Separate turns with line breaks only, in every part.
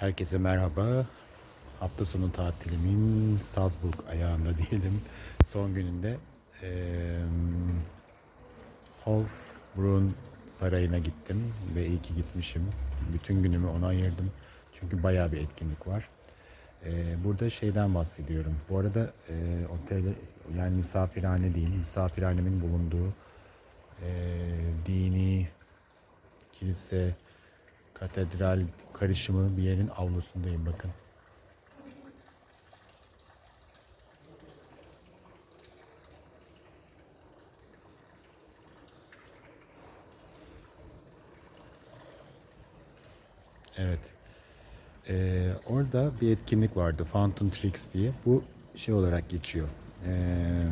Herkese merhaba. Hafta sonu tatilimin Salzburg ayağında diyelim. Son gününde eee Hofbrunn Sarayı'na gittim ve iyi ki gitmişim. Bütün günümü ona ayırdım. Çünkü bayağı bir etkinlik var. Eee, burada şeyden bahsediyorum. Bu arada eee otel yani misafirhane değil, misafirhanemin bulunduğu eee, dini kilise, katedral karışımı bir yerin avlusundayım bakın. Evet. Ee, orada bir etkinlik vardı. Fountain Tricks diye. Bu şey olarak geçiyor. Ee,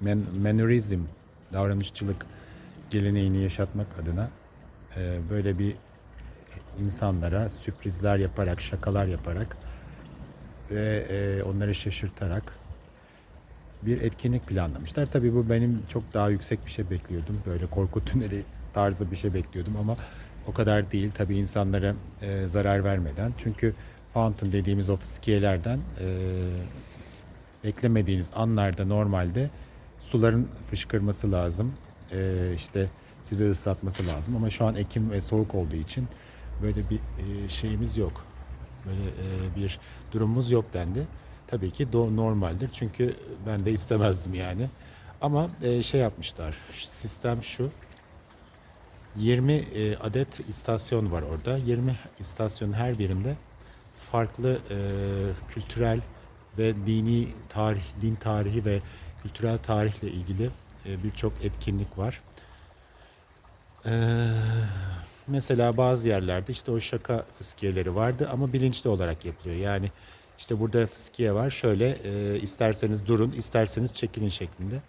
men, mannerism, davranışçılık geleneğini yaşatmak adına e, böyle bir insanlara sürprizler yaparak, şakalar yaparak ve e, onları şaşırtarak bir etkinlik planlamışlar. Tabii bu benim çok daha yüksek bir şey bekliyordum. Böyle korku tüneli tarzı bir şey bekliyordum ama o kadar değil. Tabii insanlara e, zarar vermeden. Çünkü fountain dediğimiz o fıskiyelerden e, beklemediğiniz anlarda normalde suların fışkırması lazım. E, işte sizi ıslatması lazım. Ama şu an Ekim ve soğuk olduğu için böyle bir e, şeyimiz yok. Böyle e, bir durumumuz yok dendi. Tabii ki normaldir. Çünkü ben de istemezdim yani. Ama e, şey yapmışlar. Sistem şu. 20 e, adet istasyon var orada. 20 istasyonun her birinde farklı kültürel ve dini tarih, din tarihi ve kültürel tarihle ilgili birçok etkinlik var. Ee, mesela bazı yerlerde işte o şaka fıskiyeleri vardı ama bilinçli olarak yapılıyor. Yani işte burada fıskiye var şöyle e, isterseniz durun isterseniz çekilin şeklinde.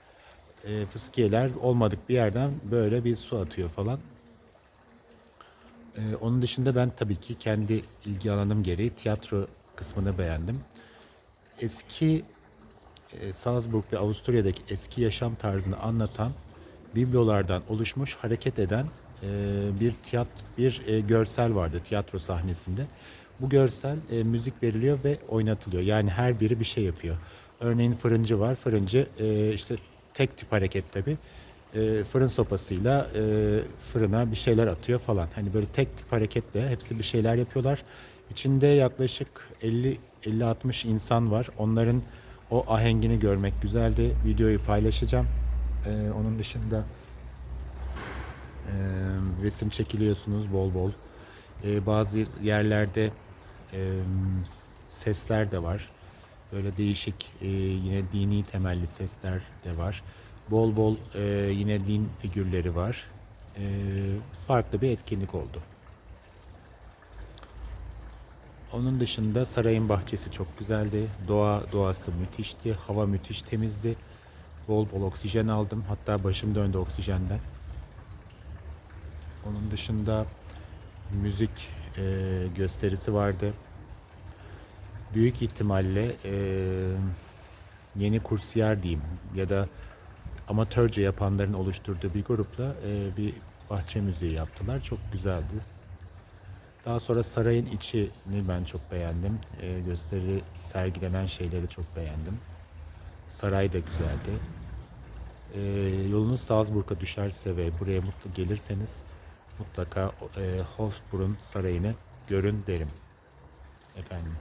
E, fıskiyeler olmadık bir yerden böyle bir su atıyor falan. E, onun dışında ben tabii ki kendi ilgi alanım gereği tiyatro kısmını beğendim. Eski e, Salzburg ve Avusturya'daki eski yaşam tarzını anlatan biblolardan oluşmuş hareket eden e, bir tiyat bir e, görsel vardı tiyatro sahnesinde. Bu görsel e, müzik veriliyor ve oynatılıyor. Yani her biri bir şey yapıyor. Örneğin fırıncı var. Fırıncı e, işte tek tip hareket tabi. E, fırın sopasıyla e, fırına bir şeyler atıyor falan. Hani böyle tek tip hareketle hepsi bir şeyler yapıyorlar. İçinde yaklaşık 50 50-60 insan var. Onların o ahengini görmek güzeldi. Videoyu paylaşacağım. Ee, onun dışında e, resim çekiliyorsunuz bol bol. Ee, bazı yerlerde e, sesler de var. Böyle değişik e, yine dini temelli sesler de var. Bol bol e, yine din figürleri var. E, farklı bir etkinlik oldu. Onun dışında sarayın bahçesi çok güzeldi. Doğa doğası müthişti. Hava müthiş temizdi. Bol bol oksijen aldım. Hatta başım döndü oksijenden. Onun dışında müzik e, gösterisi vardı. Büyük ihtimalle e, yeni kursiyer diyeyim ya da amatörce yapanların oluşturduğu bir grupla e, bir bahçe müziği yaptılar. Çok güzeldi. Daha sonra sarayın içini ben çok beğendim. E, gösteri sergilenen şeyleri çok beğendim. Saray da güzeldi. E, yolunuz Salzburg'a düşerse ve buraya mutlu gelirseniz mutlaka e, Hofbrunn Sarayı'nı görün derim. Efendim.